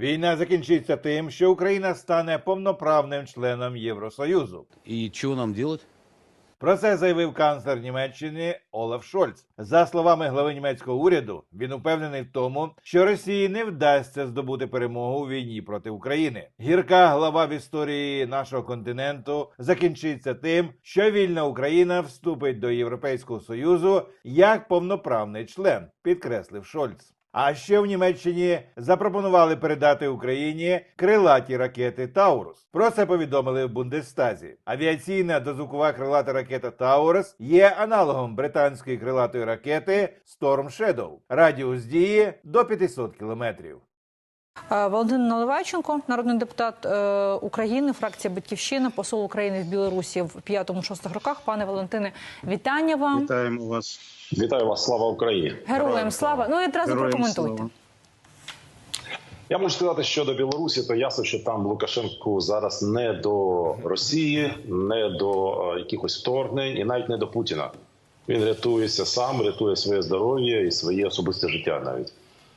Війна закінчиться тим, що Україна стане повноправним членом Євросоюзу. И что нам делать? Про це заявив канцлер Німеччини Олаф Шольц. За словами глави німецького уряду, він упевнений в тому, що Росії не вдасться здобути перемогу у війні проти України. Гірка глава в історії нашого континенту закінчиться тим, що вільна Україна вступить до Європейського союзу як повноправний член, підкреслив Шольц. А ще в Німеччині запропонували передати Україні крилаті ракети Таурус. Про це повідомили в Бундестазі. Авіаційна дозвукова крилата ракета Таурус є аналогом британської крилатої ракети Storm Shadow. Радіус дії до 500 кілометрів. Валентин Наливайченко, народний депутат е, України, фракція Батьківщина, посол України в Білорусі в 5-6 роках. Пане Валентине, вітання вам. Вітаємо вас. Вітаю вас, слава Україні! Героям слава. Ну і одразу прокоментуйте. слава. Я можу сказати, що до Білорусі, то ясно, що там Лукашенку зараз не до Росії, не до е, якихось вторгнень і навіть не до Путіна. Він рятується сам, рятує своє здоров'я і своє особисте життя навіть.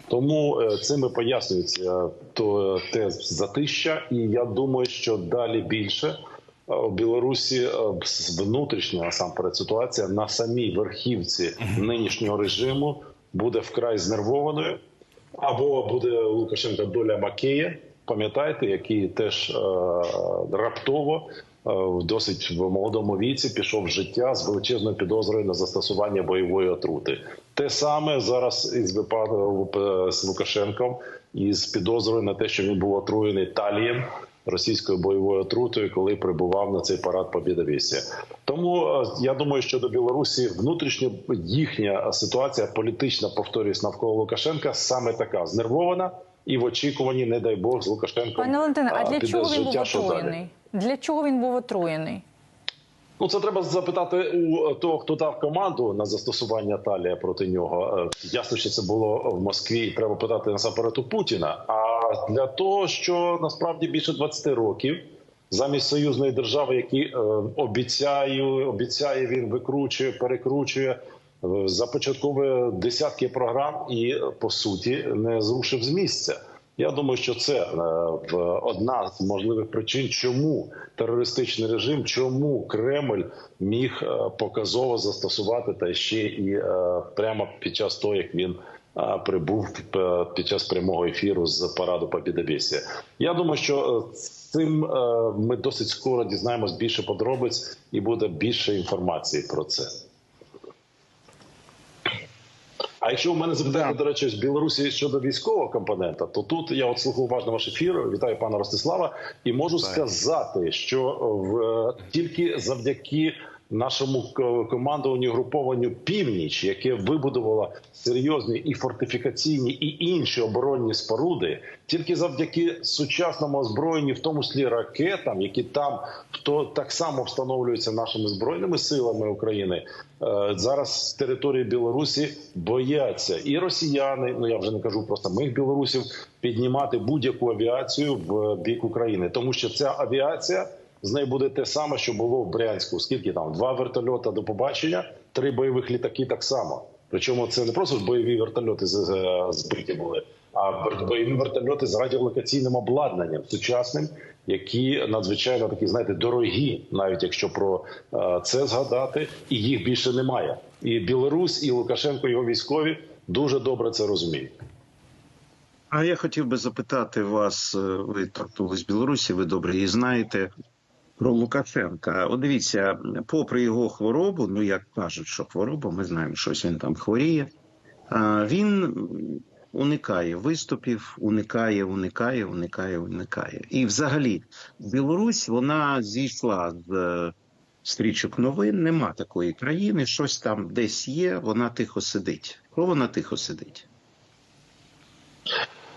Тому е, цим і пояснюється то те затища, і я думаю, що далі більше е, у Білорусі е, внутрішня насамперед ситуація на самій верхівці нинішнього режиму буде вкрай знервованою. Або буде Лукашенка доля Макея, пам'ятаєте, який теж е, раптово е, в досить в молодому віці пішов в життя з величезною підозрою на застосування бойової отрути. Те саме зараз із випадком з Лукашенком із підозрою на те, що він був отруєний талієм російською бойовою отрутою, коли прибував на цей парад Побєдовісія. Тому е, я думаю, що до Білорусі внутрішньо їхня ситуація політична, повторюсь, навколо Лукашенка саме така знервована і в очікуванні, не дай Бог, з Лукашенком. Пане Валентине, а для чого він був отруєний? Для чого він був отруєний? Ну, це треба запитати у того, хто дав команду на застосування талія проти нього. Е, Ясно, що це було в Москві. і Треба питати насамперед у Путіна. А для того, що насправді більше 20 років замість союзної держави, які е, обіцяю, обіцяє він викручує, перекручує. е, Започатковує десятки програм і е, по суті не зрушив з місця. Я думаю, що це е, одна з можливих причин, чому терористичний режим, чому Кремль міг е, показово застосувати та ще і е, прямо під час того, як він прибув під час прямого ефіру з параду Побєдобєсія. Я думаю, що цим ми досить скоро дізнаємось більше подробиць і буде більше інформації про це. А якщо у мене запитати, до речі, з Білорусі щодо військового компонента, то тут я от слухав уважно ваш ефір. Вітаю пана Ростислава, і можу сказати, що в е, тільки завдяки нашому командуванню групованню північ, яке вибудувало серйозні і фортифікаційні і інші оборонні споруди, тільки завдяки сучасному озброєнню, в тому числі ракетам, які там то так само встановлюються нашими збройними силами України. е, Зараз з території Білорусі бояться і росіяни. Ну я вже не кажу про самих білорусів піднімати будь-яку авіацію в бік України, тому що ця авіація з нею буде те саме, що було в Брянську. Скільки там два вертольота до побачення, три бойових літаки так само. Причому це не просто бойові вертольоти збиті були, а бойові вертольоти з радіолокаційним обладнанням сучасним, які надзвичайно такі, знаєте, дорогі, навіть якщо про е, це згадати, і їх більше немає. І Білорусь, і Лукашенко, і його військові дуже добре це розуміють. А я хотів би запитати вас, е, ви торкнулись Білорусі, ви добре її знаєте. Про Лукашенка. От дивіться, попри його хворобу, ну як кажуть, що хвороба, ми знаємо, що ось він там хворіє. Він уникає виступів, уникає, уникає, уникає, уникає. І взагалі, Білорусь вона зійшла з е, стрічок новин. Нема такої країни, щось там десь є, вона тихо сидить. Що вона тихо сидить?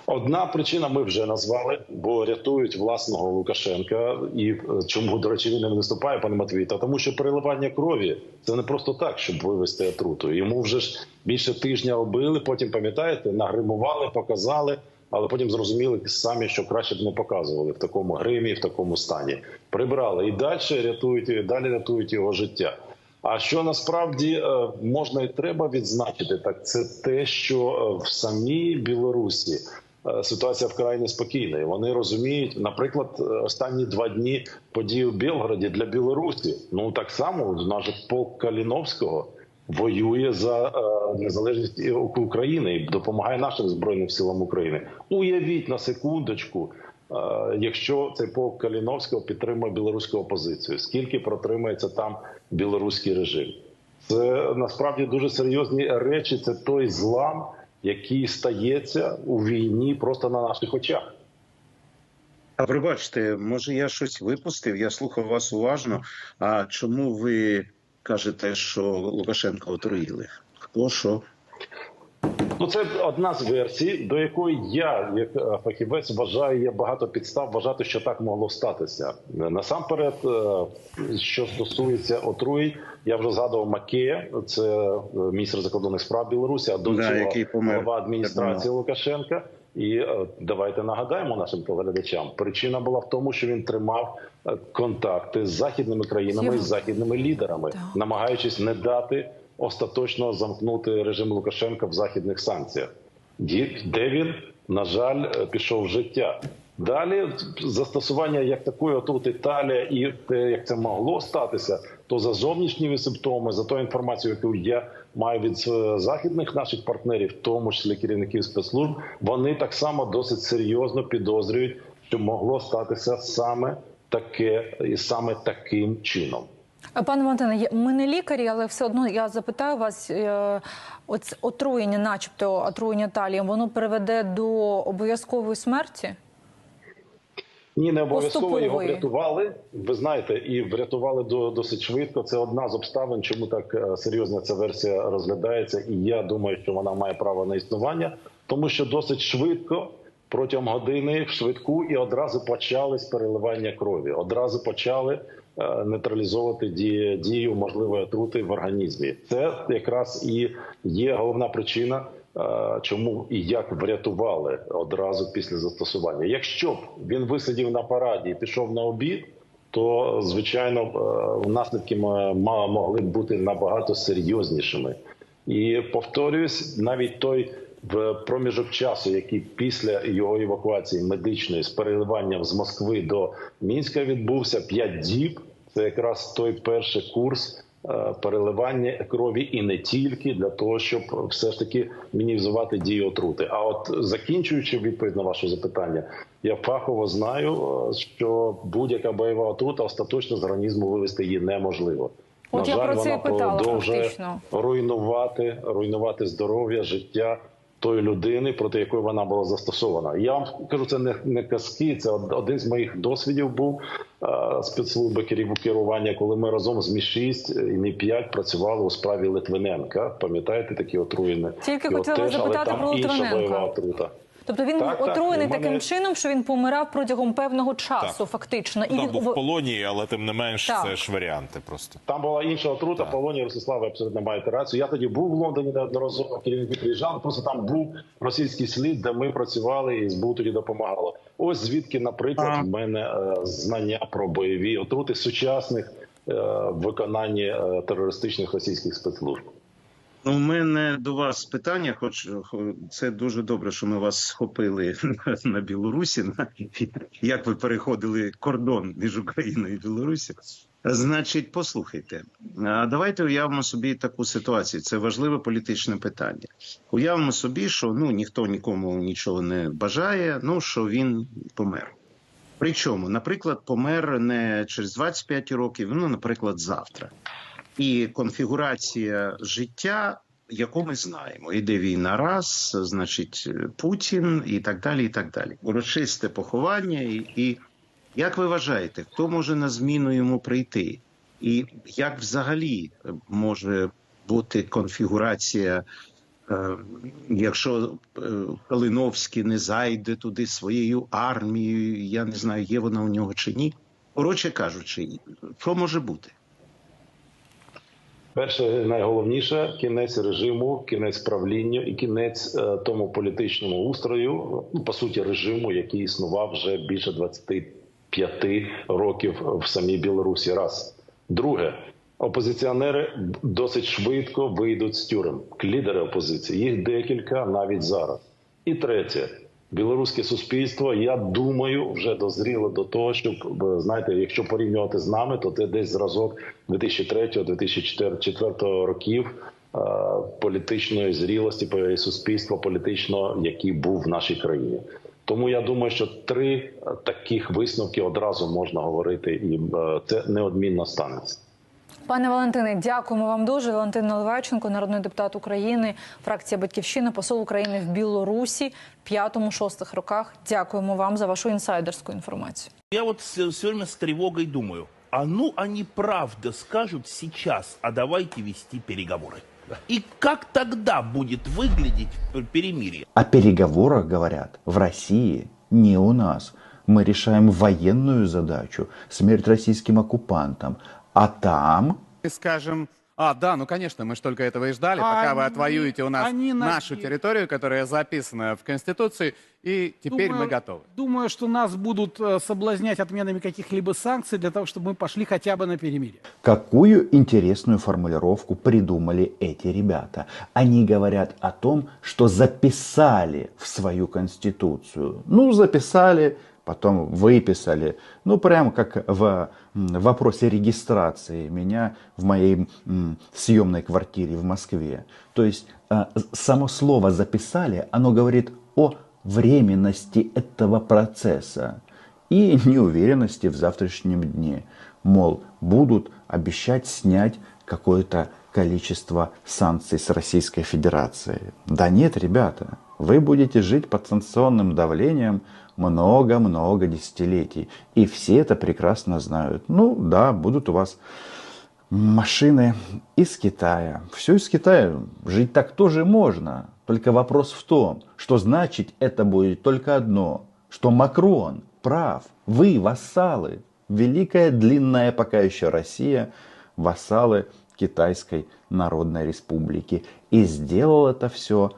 Одна причина ми вже назвали, бо рятують власного Лукашенка. І е, чому, до речі, він не виступає, пане Матвій? Та тому, що переливання крові це не просто так, щоб вивести отруту. Йому вже ж більше тижня обили, потім пам'ятаєте, нагримували, показали, але потім зрозуміли самі, що краще б не показували в такому гримі, в такому стані. Прибрали і далі рятують, далі рятують його життя. А що насправді е, можна і треба відзначити, так це те, що е, в самій Білорусі ситуація вкрай неспокійна. І Вони розуміють, наприклад, е, останні два дні події у Білгороді для Білорусі. Ну так само наш полк Каліновського воює за е, незалежність України і допомагає нашим збройним силам України. Уявіть на секундочку. е, Якщо цей полк Каліновського підтримує білоруську опозицію, скільки протримається там білоруський режим? Це насправді дуже серйозні речі. Це той злам, який стається у війні просто на наших очах. А пробачте, може я щось випустив? Я слухав вас уважно. А чому ви кажете, що Лукашенка отруїли? Хто що? Ну, це одна з версій, до якої я, як е, фахівець, вважаю, є багато підстав вважати, що так могло статися. Насамперед, е, що стосується отруєнь, я вже згадував Макея, це е, міністр закордонних справ Білорусі, а до Да, цього який помер. голова адміністрації Лукашенка. І давайте нагадаємо нашим телеглядачам. Причина була в тому, що він тримав контакти з західними країнами і з західними лідерами, намагаючись не дати остаточно замкнути режим Лукашенка в західних санкціях. Де він, на жаль, е, пішов в життя. Далі застосування як такої отрути Італія і те, як це могло статися, то за зовнішніми симптоми, за тою інформацією, яку я маю від е, західних наших партнерів, в тому числі керівників спецслужб, вони так само досить серйозно підозрюють, що могло статися саме таке і саме таким чином. Е, Пане Валентине, ми не лікарі, але все одно я запитаю вас: е, оц- отруєння, начебто отруєння талієм, воно приведе до обов'язкової смерті? Ні, не обов'язково його врятували. Ви знаєте, і врятували до досить швидко. Це одна з обставин, чому так е, серйозно ця версія розглядається. І я думаю, що вона має право на існування, тому що досить швидко. Протягом години в швидку і одразу почались переливання крові. Одразу почали нейтралізовувати дію, дію можливої отрути в організмі. Це якраз і є головна причина, е, чому і як врятували одразу після застосування. Якщо б він висидів на параді і пішов на обід, то звичайно е, наслідки могли б бути набагато серйознішими. І повторююсь, навіть той в проміжок часу, який після його евакуації медичної з переливанням з Москви до Мінська відбувся 5 діб. Це якраз той перший курс е, переливання крові, і не тільки для того, щоб все ж таки мінімізувати дію отрути. А от закінчуючи відповідь на ваше запитання, я фахово знаю, е, що будь-яка бойова отрута остаточно з організму вивести її неможливо. От я про це вона питала, продовжує фактично. руйнувати, руйнувати здоров'я, життя тої людини, проти якої вона була застосована. Я вам кажу, це не, не казки. Це один з моїх досвідів був е, спецслужби керів- керування, коли ми разом з Мі 6 і Мі 5 працювали у справі Литвиненка. Пам'ятаєте такі отруєння? Тільки хотіла теж, але запитати там про інша Литвиненка. бойова отрута. Тобто він Так, був так, отруєний мене- таким чином, що він помирав протягом певного часу, Так. фактично. І Там він був в в- полоні, але тим не менш Так. це ж варіанти просто. Там була інша отрута. Полонія Ростислава абсолютно маєте рацію. Я тоді був в Лондоні неодноразово. Керівники приїжджали. Просто там був російський слід, де ми працювали, і СБУ тоді допомагало. Ось звідки, наприклад, А. в мене е, знання про бойові отрути сучасних е, в виконанні е, терористичних російських спецслужб. Ну, у мене до вас питання, хоч це дуже добре, що ми вас схопили на Білорусі. Як ви переходили кордон між Україною і Білорусі? Значить, послухайте, давайте уявимо собі таку ситуацію. Це важливе політичне питання. Уявимо собі, що ну ніхто нікому нічого не бажає, ну що він помер. Причому, наприклад, помер не через 25 років, ну, наприклад, завтра. І конфігурація життя, яку ми знаємо, іде війна раз, значить, Путін і так далі. і так далі. Урочисте поховання. І, і як ви вважаєте, хто може на зміну йому прийти? І як взагалі може бути конфігурація, е, якщо е, Калиновський не зайде туди своєю армією, я не знаю, є вона у нього чи ні? Коротше кажучи, що може бути? Перше, найголовніше кінець режиму, кінець правління і кінець е, тому політичному устрою, ну по суті, режиму, який існував вже більше 25 років в самій Білорусі. Раз друге, опозиціонери досить швидко вийдуть з тюрем. Лідери опозиції їх декілька навіть зараз. І третє. Білоруське суспільство, я думаю, вже дозріло до того, щоб знаєте, якщо порівнювати з нами, то це десь зразок 2003-2004 років е, політичної зрілості суспільства політичного, який був в нашій країні. Тому я думаю, що три таких висновки одразу можна говорити, і е, це неодмінно станеться. Пане Валентине, дякуємо вам дуже. Валентин Наливайченко, народний депутат України, фракція Батьківщина, посол України в Білорусі в п'ятому-шостих роках. Дякуємо вам за вашу інсайдерську інформацію. Я вот все, время с тревогой думаю, а ну они правда скажут сейчас, а давайте вести переговоры. И как тогда будет выглядеть перемирие? О переговорах говорят в России, не у нас. Мы решаем военную задачу, смерть российским оккупантам. а там скажем, а, да, ну конечно, мы же только этого и ждали, А пока вы они- отвоюете у нас они на- нашу территорию, которая записана в Конституции, и теперь Думаю- мы готовы. Думаю, что нас будут э, соблазнять отменами каких-либо санкций для того, чтобы мы пошли хотя бы на перемирие. какую интересную формулировку придумали эти ребята. Они говорят о том, что записали в свою конституцию. Ну, записали, потом выписали. Ну, прям как в вопросе регистрации меня в моей съемной квартире в Москве. То есть э, само слово «записали», оно говорит о временности этого процесса и неуверенности в завтрашнем дне. Мол, будут обещать снять какое-то количество санкций с Российской Федерации. Да нет, ребята, вы будете жить под санкционным давлением много-много десятилетий. И все это прекрасно знают. Ну да, будут у вас машины из Китая. Все из Китая. Жить так тоже можно. Только вопрос в том, что значит это будет только одно, что Макрон прав, вы вассалы, великая длинная пока еще Россия, вассалы Китайской Народной Республики. И сделал это все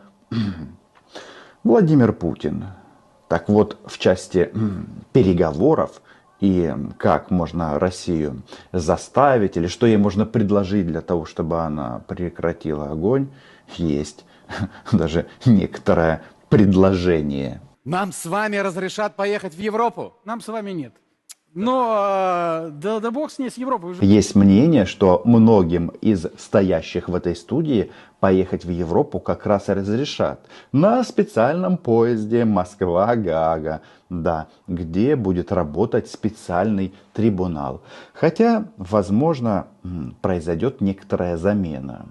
Владимир Путин. Так вот, в части переговоров и как можно Россию заставить или что ей можно предложить для того, чтобы она прекратила огонь, есть даже некоторое предложение. Нам с вами разрешат поехать в Европу? Нам с вами нет. Но э, да, да бог с ней, с Европой. Вы же Есть мнение, что многим из стоящих в этой студии поехать в Европу как раз и разрешат. На специальном поезде Москва-Гага, да, где будет работать специальный трибунал. Хотя, возможно, произойдет некоторая замена.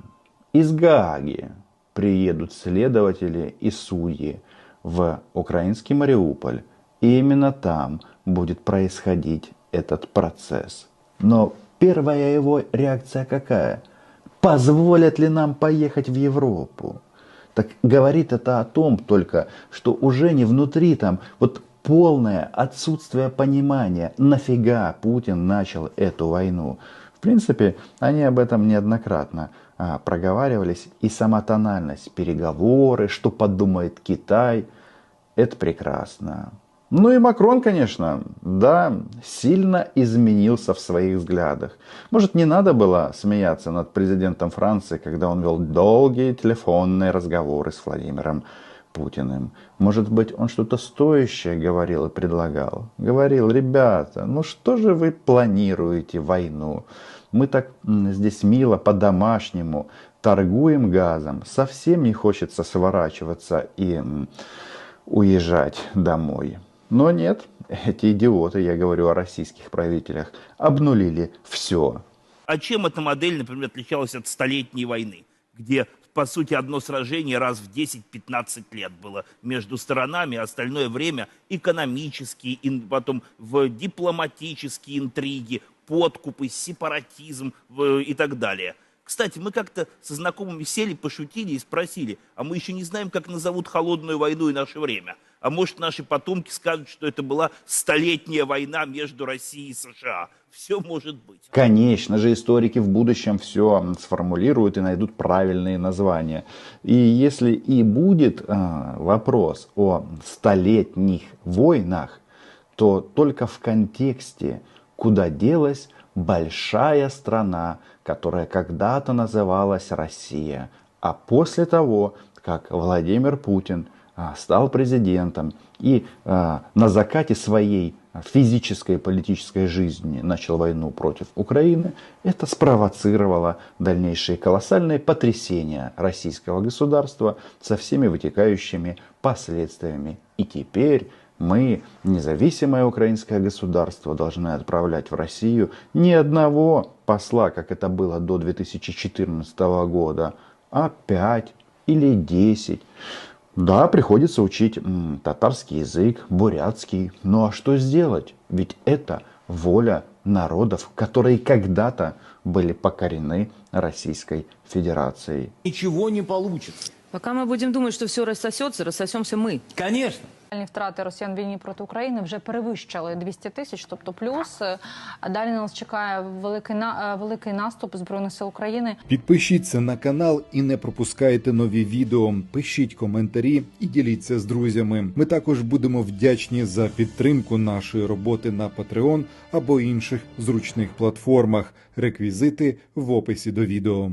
Из Гааги приедут следователи и судьи в украинский Мариуполь. И именно там будет происходить этот процесс. Но первая его реакция какая? Позволят ли нам поехать в Европу? Так говорит это о том только, что уже не внутри там вот полное отсутствие понимания, нафига Путин начал эту войну. В принципе, они об этом неоднократно а, проговаривались. И сама тональность, переговоры, что подумает Китай, это прекрасно. Ну и Макрон, конечно, да, сильно изменился в своих взглядах. Может, не надо было смеяться над президентом Франции, когда он вел долгие телефонные разговоры с Владимиром Путиным. Может быть, он что-то стоящее говорил и предлагал. Говорил, ребята, ну что же вы планируете войну? Мы так здесь мило, по-домашнему торгуем газом. Совсем не хочется сворачиваться и уезжать домой. Но нет, эти идиоты, я говорю о российских правителях, обнулили все. А чем эта модель, например, отличалась от Столетней войны, где, по сути, одно сражение раз в 10-15 лет было между сторонами, а остальное время экономические, потом в дипломатические интриги, подкупы, сепаратизм и так далее. Кстати, мы как-то со знакомыми сели, пошутили и спросили, а мы еще не знаем, как назовут холодную войну и наше время. А может, наши потомки скажут, что это была столетняя война между Россией и США. Все может быть. Конечно же, историки в будущем все сформулируют и найдут правильные названия. И если и будет а, вопрос о столетних войнах, то только в контексте, куда делась большая страна, которая когда-то называлась Россия. А после того, как Владимир Путин стал президентом и а, на закате своей физической политической жизни начал войну против Украины, это спровоцировало дальнейшие колоссальные потрясения российского государства со всеми вытекающими последствиями. И теперь мы, независимое украинское государство, должны отправлять в Россию не одного посла, как это было до 2014 года, а пять или десять. Да, приходится учить м, татарский язык, бурятский. Ну а что сделать? Ведь это воля народов, которые когда-то были покорены Российской Федерацией. Ничего не получится. Пока мы будем думать, что все рассосется, рассосемся мы. Конечно. Втрати росіян війні проти України вже перевищили 200 тисяч, тобто плюс. Е, А далі нас чекає великий на е, великий наступ збройних сил України. Підпишіться на канал і не пропускайте нові відео. Пишіть коментарі і діліться з друзями. Ми також будемо вдячні за підтримку нашої роботи на Patreon або інших зручних платформах. Реквізити в описі до відео.